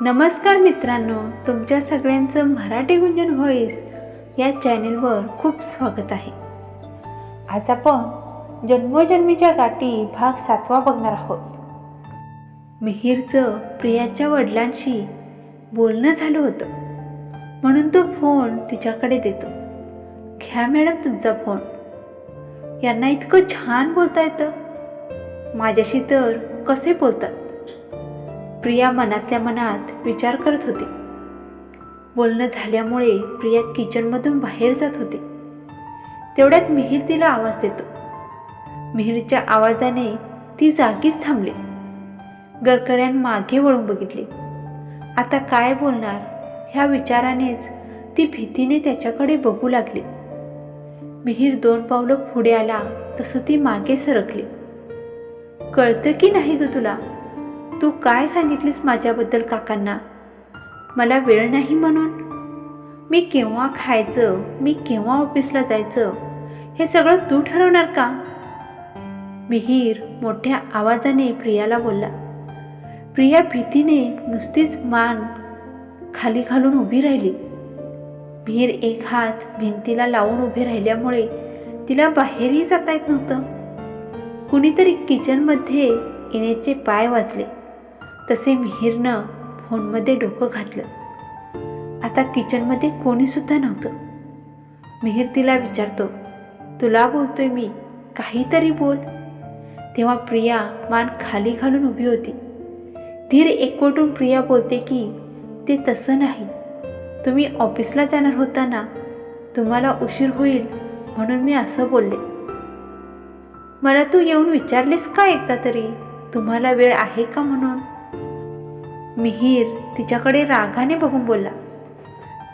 नमस्कार मित्रांनो तुमच्या सगळ्यांचं मराठी गुंजन व्हॉईस या चॅनेलवर खूप स्वागत आहे. आज आपण जन्मोजन्मीच्या गाठी भाग सातवा बघणार आहोत. मिहीरचं प्रियाच्या वडिलांशी बोलणं झालं होतं. म्हणून तो फोन तिच्याकडे देतो. घ्या मॅडम तुमचा फोन यांना इतकं छान बोलता येतं माझ्याशी तर कसे बोलतात? प्रिया मनातल्या मनात विचार करत होती. बोलणं झाल्यामुळे प्रिया किचनमधून बाहेर जात होती. तेवढ्यात मिहीर तिला आवाज देतो. मिहीरच्या आवाजाने ती जागीच थांबली. गरकऱ्यान मागे वळून बघितले. आता काय बोलणार ह्या विचारानेच ती भीतीने त्याच्याकडे बघू लागली. मिहीर दोन पावलं पुढे आला तसं ती मागे सरकली. कळतं की नाही ग तुला? तू काय सांगितलीस माझ्याबद्दल काकांना? मला वेळ नाही म्हणून. मी केव्हा खायचं? मी केव्हा ऑफिसला जायचं? हे सगळं तू ठरवणार का? मिहीर मोठ्या आवाजाने प्रियाला बोलला. प्रिया भीतीने नुसतीच मान खाली घालून उभी राहिली. मिहीर एक हात भिंतीला लावून उभी राहिल्यामुळे तिला बाहेरही जाता येत नव्हतं. कुणीतरी किचनमध्ये येण्याचे पाय वाजले. तसे मिहीरनं फोनमध्ये डोकं घातलं. आता किचनमध्ये कोणीसुद्धा नव्हतं. मिहीर तिला विचारतो तुला बोलतोय मी काहीतरी बोल. तेव्हा प्रिया मान खाली घालून उभी होती. धीर एकवटून प्रिया बोलते की ते तसं नाही. तुम्ही ऑफिसला जाणार होता ना तुम्हाला उशीर होईल म्हणून मी असं बोलले. मला तू येऊन विचारलेस का एकदा तरी? तुम्हाला वेळ आहे का म्हणून? मिहीर तिच्याकडे रागाने बघून बोलला.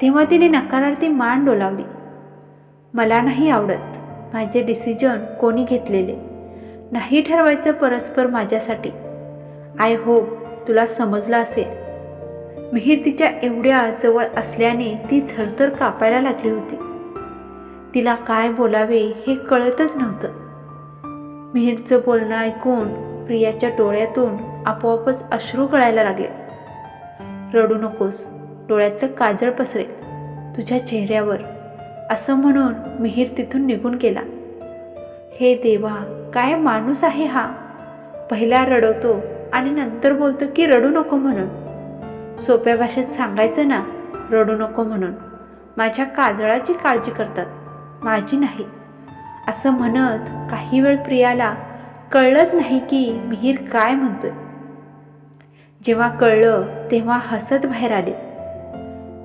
तेव्हा तिने नकारार्थी मान डोलावली. मला नाही आवडत. माझे डिसिजन कोणी घेतलेले? नाही ठरवायचं परस्पर माझ्यासाठी. आय होप तुला समजलं असेल. मिहीर तिच्या एवढ्या जवळ असल्याने ती थरथर कापायला लागली होती. तिला काय बोलावे हे कळतच नव्हतं. मिहीरचं बोलणं ऐकून प्रियाच्या डोळ्यातून आपोआपच अश्रू गळायला लागले. रडू नकोस. डोळ्यातलं काजळ पसरेल. तुझ्या चेहऱ्यावर असं म्हणून मिहीर तिथून निघून गेला. हे देवा काय माणूस आहे हा? पहिला रडवतो आणि नंतर बोलतो की रडू नको म्हणून. सोप्या भाषेत सांगायचं ना रडू नको म्हणून. माझ्या काजळाची काळजी करतात. माझी नाही. असं म्हणत काही वेळ प्रियाला कळलंच नाही की मिहीर काय म्हणतोय. जेव्हा कळलं तेव्हा हसत बाहेर आले.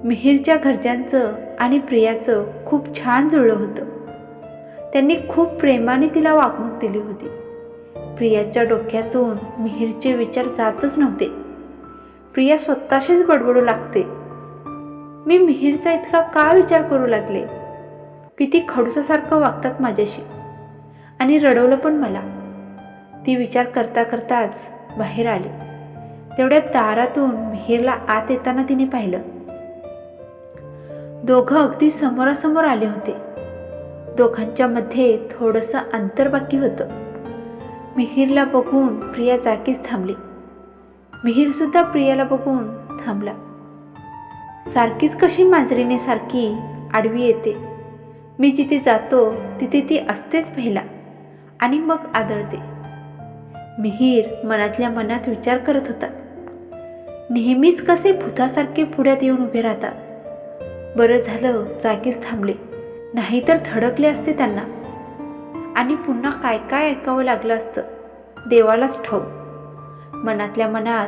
मिहीरच्या घरच्यांचं आणि प्रियाचं खूप छान जुळलं होतं. त्यांनी खूप प्रेमाने तिला वागणूक दिली होती. प्रियाच्या डोक्यातून मिहीरचे विचार जातच नव्हते. प्रिया स्वतःशीच बडबडू लागते. मी मिहीरचा इतका का विचार करू लागले? किती खडूसासारखं वागतात माझ्याशी. आणि रडवलं पण मला. ती विचार करता करताच बाहेर आली. तेवढ्या दारातून मिहीरला आत येताना तिने पाहिलं. दोघं अगदी समोरासमोर आले होते. दोघांच्या मध्ये थोडंसं अंतर बाकी होतं. मिहीरला बघून प्रिया जागीच थांबली. मिहीरसुद्धा प्रियाला बघून थांबला. सारखीच कशी मांजरीने सारखी आडवी येते. मी जिथे जातो तिथे ती असतेच पहिला. आणि मग आदळते. मिहीर मनातल्या मनात विचार करत होता. नेहमीच कसे भूतासारखे पुढ्यात येऊन उभे राहतात. बरं झालं जागीच थांबले. नाहीतर थडकले असते त्यांना. आणि पुन्हा काय काय ऐकावं लागलं असतं. देवालाच ठाऊ मनातल्या मनात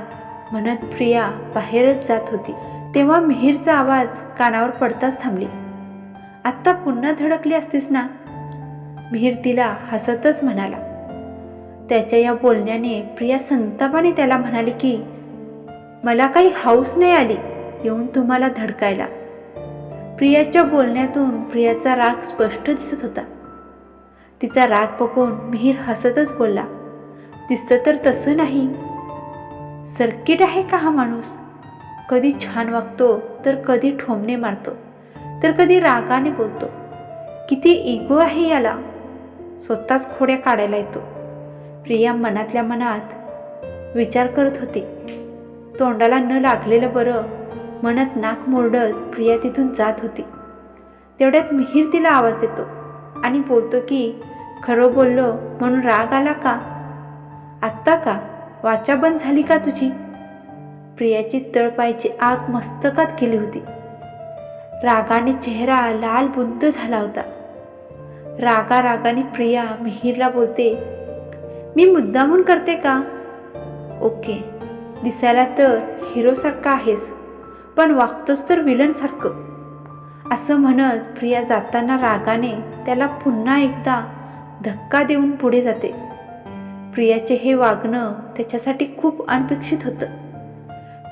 म्हणत प्रिया बाहेरच जात होती. तेव्हा मिहीरचा आवाज कानावर पडताच थांबली. आत्ता पुन्हा धडकली असतीस ना? मिहीर तिला हसतच म्हणाला. त्याच्या या बोलण्याने प्रिया संतापाने त्याला म्हणाली की मला काही हाऊस नाही आली. येऊन तुम्हाला धडकायला. प्रियाच्या बोलण्यातून प्रियाचा राग स्पष्ट दिसत होता. तिचा राग बघून मिहीर हसतच बोलला. दिसतं तर तसं नाही. सर्किट आहे का हा माणूस? कधी छान वागतो तर कधी ठोंबणे मारतो तर कधी रागाने बोलतो. किती इगो आहे याला. स्वतःच खोड्या काढायला येतो. प्रिया मनातल्या मनात विचार करत होती. तोंडाला न लागलेलं बरं म्हणत नाक मोरडत प्रिया तिथून जात होती. तेवढ्यात मिहीर तिला आवाज देतो आणि बोलतो की खरं बोललो म्हणून राग आला का? आत्ता का? वाचा बंद झाली का तुझी? प्रियाची तळपायची आग मस्तकात गेली होती. रागाने चेहरा लाल बुंद झाला होता. रागा रागाने प्रिया मिहीरला बोलते मी मुद्दामून करते का? ओके. दिसायला तर हिरोसारखा आहेस पण वागतोस तर विलनसारखं. असं म्हणत प्रिया जाताना रागाने त्याला पुन्हा एकदा धक्का देऊन पुढे जाते. प्रियाचे हे वागणं त्याच्यासाठी खूप अनपेक्षित होतं.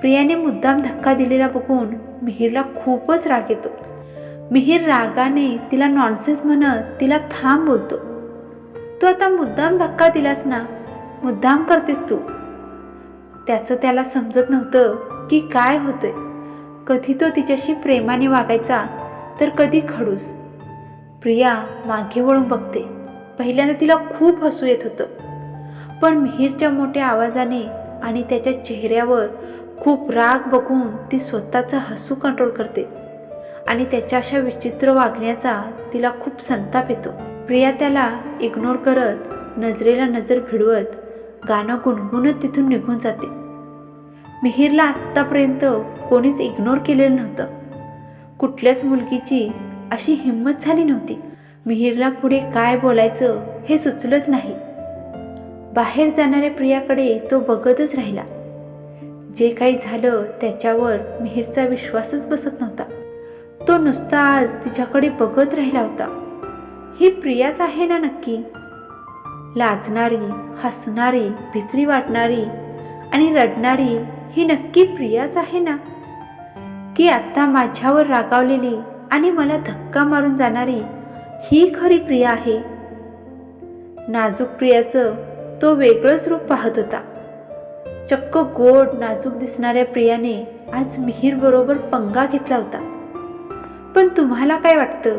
प्रियाने मुद्दाम धक्का दिलेला बघून मिहीरला खूपच राग येतो. मिहीर रागाने तिला नॉनसेन्स म्हणत तिला थांब बोलतो. तू आता मुद्दाम धक्का दिलास ना मुद्दाम करतेस तू. त्याचं त्याला समजत नव्हतं की काय होतंय. कधी तो तिच्याशी प्रेमाने वागायचा तर कधी खडूस. प्रिया मागे वळून बघते. पहिल्यांदा तिला खूप हसू येत होतं. पण मिहीरच्या मोठ्या आवाजाने आणि त्याच्या चेहऱ्यावर खूप राग बघून ती स्वतःचा हसू कंट्रोल करते. आणि त्याच्या अशा विचित्र वागण्याचा तिला खूप संताप येतो. प्रिया त्याला इग्नोर करत नजरेला नजर भिडवत गाणं गुणगुणत तिथून निघून जाते. मिहीरला आत्तापर्यंत कोणीच इग्नोर केलेलं नव्हतं. कुठल्याच मुलगीची अशी हिंमत झाली नव्हती. मिहीरला पुढे काय बोलायचं हे सुचलंच नाही. बाहेर जाणाऱ्या प्रियाकडे तो बघतच राहिला. जे काही झालं त्याच्यावर मिहीरचा विश्वासच बसत नव्हता. तो नुसता आज तिच्याकडे बघत राहिला होता. ही प्रियाच आहे ना नक्की? लाजणारी हसणारी भित्री वाटणारी आणि रडणारी ही नक्की प्रियाच आहे ना? की आत्ता माझ्यावर रागावलेली आणि मला धक्का मारून जाणारी ही खरी प्रिया आहे? नाजूक प्रियाचं तो वेगळंच रूप पाहत होता. चक्क गोड नाजूक दिसणाऱ्या प्रियाने आज मिहीर बरोबर पंगा घेतला होता. पण तुम्हाला काय वाटतं?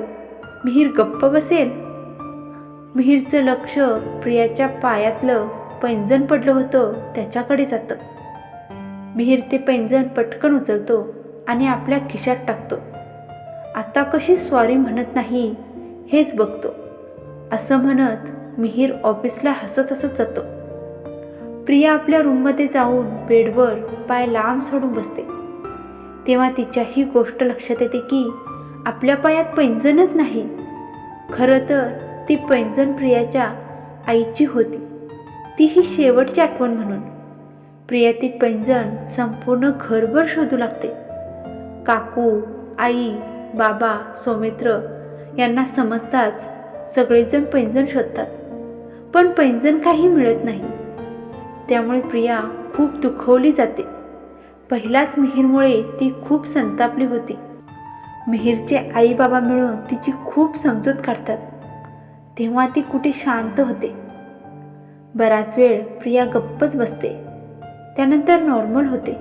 मिहीर गप्प बसेल? मिहीरचं लक्ष प्रियाच्या पायातलं पैंजण पडलं होतं त्याच्याकडे जातं. मिहीर ते पैंजण पटकन उचलतो आणि आपल्या खिशात टाकतो. आता कशी स्वारी म्हणत नाही हेच बघतो. असं म्हणत मिहीर ऑफिसला हसत हसत जातो. प्रिया आपल्या रूममध्ये जाऊन बेडवर पाय लांब सोडून बसते. तेव्हा तिच्याही गोष्ट लक्षात येते की आपल्या पायात पैंजणच नाही. खरं तर ती पैंजण प्रियाच्या आईची होती. ती ही शेवटची आठवण म्हणून. प्रियाती पैंजण संपूर्ण घरभर शोधू लागते. काकू आई बाबा सौमित्र यांना समजताच सगळेजण पैंजण शोधतात. पण पैंजण काही मिळत नाही. त्यामुळे प्रिया खूप दुखवली जाते. पहिलाच मिहीरमुळे ती खूप संतापली होती. मिहीरचे आई बाबा मिळून तिची खूप समजूत काढतात. तेव्हा ती कुठे शांत होते. बराच वेळ प्रिया गप्पच बसते. त्यानंतर नॉर्मल होते.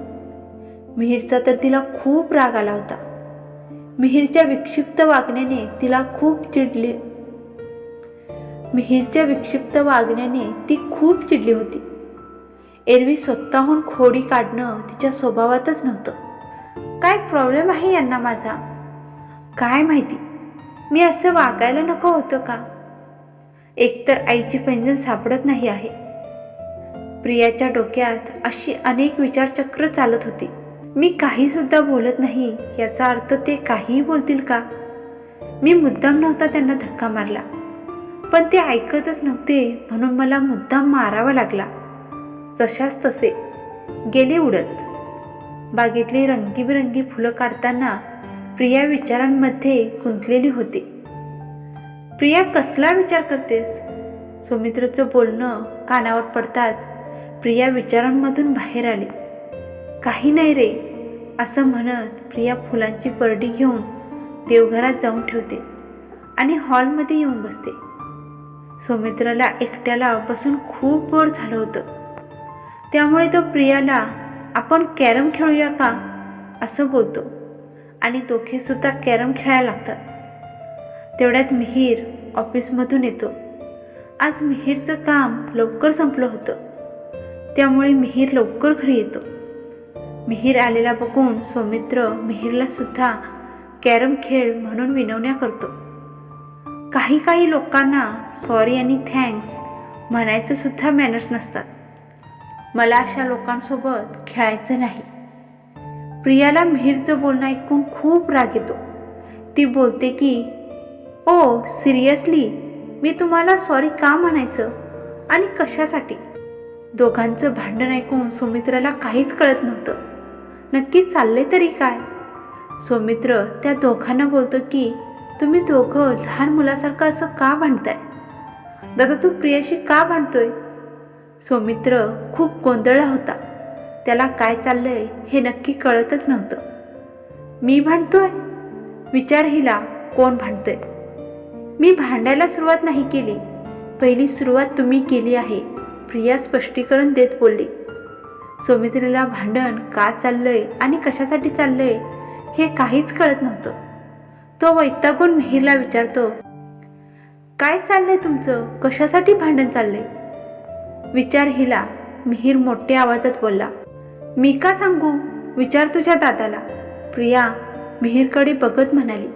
मिहीरचा तर तिला खूप राग आला होता. मिहीरच्या विक्षिप्त वागण्याने तिला खूप चिडली. मिहीरच्या विक्षिप्त वागण्याने ती खूप चिडली होती. एरवी स्वतःहून खोडी काढणं तिच्या स्वभावातच नव्हतं. काय प्रॉब्लेम आहे यांना माझा? काय माहिती? मी असं वागायला नको होतं का? एकतर आईची पेन्शन सापडत नाही आहे. प्रियाच्या डोक्यात अशी अनेक विचारचक्र चालत होती. मी काही सुद्धा बोलत नाही याचा अर्थ ते काहीही बोलतील का? मी मुद्दाम नव्हता त्यांना धक्का मारला. पण ते ऐकतच नव्हते म्हणून मला मुद्दाम मारावा लागला. जशाच तसे. गेले उडत. बागेतली रंगीबिरंगी फुलं काढताना प्रिया विचारांमध्ये गुंतलेली होती. प्रिया कसला विचार करतेस सुमित्रचं बोलणं कानावर पडताच प्रिया विचारांमधून बाहेर आली. काही नाही रे असं म्हणत प्रिया फुलांची परडी घेऊन देवघरात जाऊन ठेवते आणि हॉलमध्ये येऊन बसते. सुमित्राला एकट्याला बसून खूप बोर झालं होतं. त्यामुळे तो प्रियाला आपण कॅरम खेळूया का? असं बोलतो आणि दोघेसुद्धा कॅरम खेळायला लागतात. तेवढ्यात मिहीर ऑफिसमधून येतो. आज मिहीरचं काम लवकर संपलं होतं. त्यामुळे मिहीर लवकर घरी येतो. मिहीर आलेला बघून सौमित्र मिहीरला सुद्धा कॅरम खेळ म्हणून विनवण्या करतो. काही काही लोकांना सॉरी आणि थँक्स म्हणायचं सुद्धा मॅनर्स नसतात. मला अशा लोकांसोबत खेळायचं नाही. प्रियाला मिहीरचं बोलणं ऐकून खूप राग येतो. ती बोलते की ओ सिरियसली मी तुम्हाला सॉरी का म्हणायचं? आणि कशासाठी? दोघांचं भांडण ऐकून सुमित्राला काहीच कळत नव्हतं. नक्की चालले तरी काय? सौमित्र त्या दोघांना बोलतो की तुम्ही दोघं लहान मुलासारखं असं का भांडताय? दादा तू प्रियाशी का भांडतोय? सौमित्र खूप गोंधळला होता. त्याला काय चाललंय हे नक्की कळतच नव्हतं. मी भांडतोय? विचार हिला कोण भांडतंय? मी भांडायला सुरुवात नाही केली. पहिली सुरुवात तुम्ही केली आहे. प्रिया स्पष्टीकरण देत बोलली सौमित्रीला भांडण का चाललंय आणि कशासाठी चाललंय हे काहीच कळत नव्हतं. तो वैतागून मिहीरला विचारतो काय चाललंय तुमचं? कशासाठी भांडण चाललंय? विचार हिला. मिहीर मोठ्या आवाजात बोलला मी का सांगू? विचार तुझ्या दादाला. प्रिया मिहीरकडे बघत म्हणाली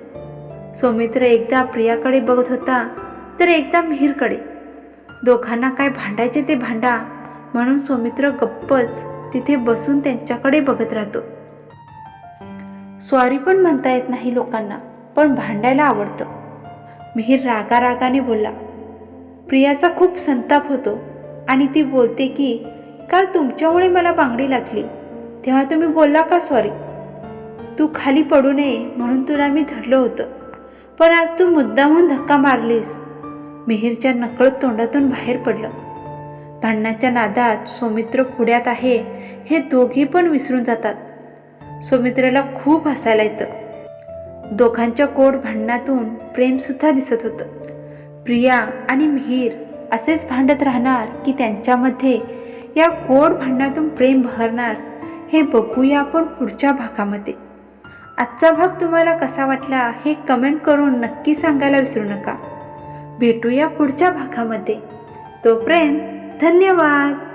सौमित्र एकदा प्रियाकडे बघत होता तर एकदा मिहीरकडे. दोघांना काय भांडायचे ते भांडा. म्हणून सौमित्र गप्पच तिथे बसून त्यांच्याकडे बघत राहतो. सॉरी पण म्हणता येत नाही लोकांना पण भांडायला आवडतं. मिहीर रागा रागाने बोलला प्रियाचा खूप संताप होतो आणि ती बोलते की काल तुमच्यामुळे मला बांगडी लागली. तेव्हा तुम्ही बोलला का सॉरी तू खाली पडू नये म्हणून तुला मी धरलं होतं. पण आज तू मुद्दामून धक्का मारलीस. मिहीरच्या नकळत तोंडातून बाहेर पडलं. भांडणाच्या नादात सौमित्र पुढ्यात आहे हे दोघी पण विसरून जातात. सौमित्राला खूप हसायला येतं. दोघांच्या कोड भांडणातून प्रेमसुद्धा दिसत होतं. प्रिया आणि मिहीर असेच भांडत राहणार की त्यांच्यामध्ये या कोड भांडणातून प्रेम बहरणार हे बघूया आपण पुढच्या भागामध्ये. आजचा भाग तुम्हाला कसा वाटला हे कमेंट करून नक्की सांगायला विसरू नका. भेटूया पुढच्या भागामध्ये. तोपर्यंत धन्यवाद.